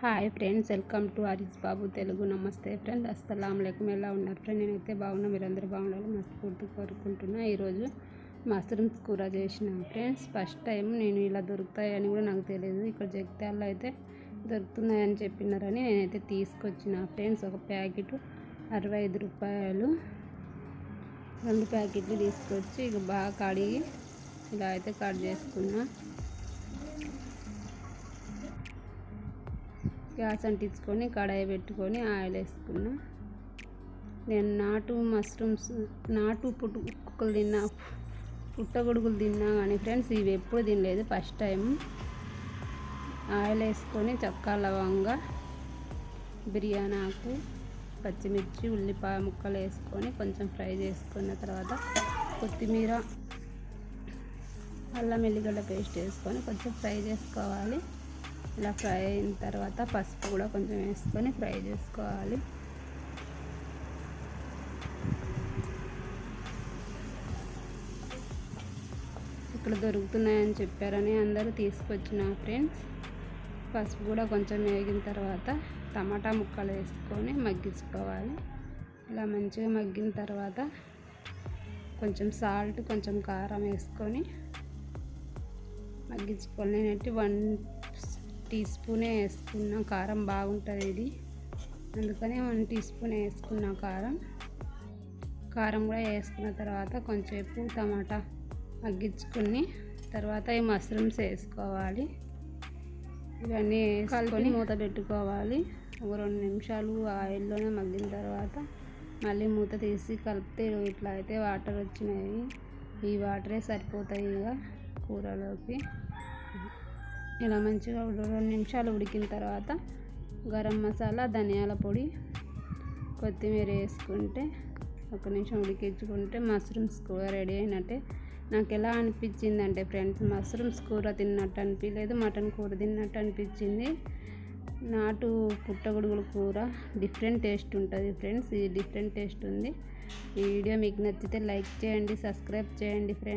Hi friends welcome to Harish Babu Telugu. నమస్తే friends అస్సలం ఎలా ఉన్నారు ఫ్రెండ్? నేనైతే బాగున్నా మీరందరూ బాగుండాలి మస్తు ఫుడ్ కోరుకుంటున్నా. ఈరోజు మష్రూమ్స్ కూర చేసిన ఫ్రెండ్స్. ఫస్ట్ టైం నేను ఇలా దొరుకుతాయని కూడా నాకు తెలియదు ఇక్కడ జగిత్యాలలో అయితే దొరుకుతున్నాయని చెప్పినారని నేనైతే తీసుకొచ్చిన ఫ్రెండ్స్. ఒక ప్యాకెట్ అరవై ఐదు రూపాయలు. రెండు ప్యాకెట్లు తీసుకొచ్చి ఇక బాగా కడిగి ఇలా అయితే కట్ చేసుకున్నా. గ్యాస్ అంటించుకొని కడాయి పెట్టుకొని ఆయిల్ వేసుకున్నా. నేను నాటు మష్రూమ్స్ నాటు పుట్టు కుక్కలు తిన్నా పుట్టగొడుగులు తిన్నా కానీ ఫ్రెండ్స్ ఇవి ఎప్పుడు తినలేదు. ఫస్ట్ టైం ఆయిల్ వేసుకొని చక్కా లవంగా బిర్యానీ ఆకు పచ్చిమిర్చి ఉల్లిపాయ ముక్కలు వేసుకొని కొంచెం ఫ్రై చేసుకున్న తర్వాత కొత్తిమీర అల్లం ఎల్లిగడ్డ పేస్ట్ వేసుకొని కొంచెం ఫ్రై చేసుకోవాలి. ఇలా ఫ్రై అయిన తర్వాత పసుపు కూడా కొంచెం వేసుకొని ఫ్రై చేసుకోవాలి. ఇక్కడ దొరుకుతున్నాయని చెప్పారని అందరూ తీసుకొచ్చిన ఫ్రెండ్స్. పసుపు కూడా కొంచెం వేగిన తర్వాత టమాటా ముక్కలు వేసుకొని మగ్గించుకోవాలి. ఇలా మంచిగా మగ్గిన తర్వాత కొంచెం సాల్ట్ కొంచెం కారం వేసుకొని మగ్గించుకోవాలి. నేనైతే వన్ టీ స్పూనే వేసుకున్నాం కారం బాగుంటుంది ఇది. అందుకనే వన్ టీ స్పూన్ వేసుకున్నాం కారం. కారం కూడా వేసుకున్న తర్వాత కొంచెంసేపు టమాటా మగ్గించుకుని తర్వాత ఈ మష్రూమ్స్ వేసుకోవాలి. ఇవన్నీ వేసుకొని మూత పెట్టుకోవాలి. ఒక రెండు నిమిషాలు ఆయిల్లోనే మగ్గిన తర్వాత మళ్ళీ మూత తీసి కలిపితే ఇట్లా అయితే వాటర్ వచ్చినాయి. ఈ వాటరే సరిపోతాయి ఇక కూరలోకి. ఇలా మంచిగా రెండు నిమిషాలు ఉడికిన తర్వాత గరం మసాలా ధనియాల పొడి కొత్తిమీర వేసుకుంటే ఒక నిమిషం ఉడికించుకుంటే మష్రూమ్స్ కూర రెడీ అయినట్టే. నాకు ఎలా అనిపించింది అంటే ఫ్రెండ్స్ మష్రూమ్స్ కూర తిన్నట్టు అనిపించలేదు మటన్ కూర తిన్నట్టు అనిపించింది. నాటు పుట్టగొడుగుల కూర డిఫరెంట్ టేస్ట్ ఉంటుంది ఫ్రెండ్స్ ఇది డిఫరెంట్ టేస్ట్ ఉంది. ఈ వీడియో మీకు నచ్చితే లైక్ చేయండి సబ్స్క్రైబ్ చేయండి ఫ్రెండ్స్.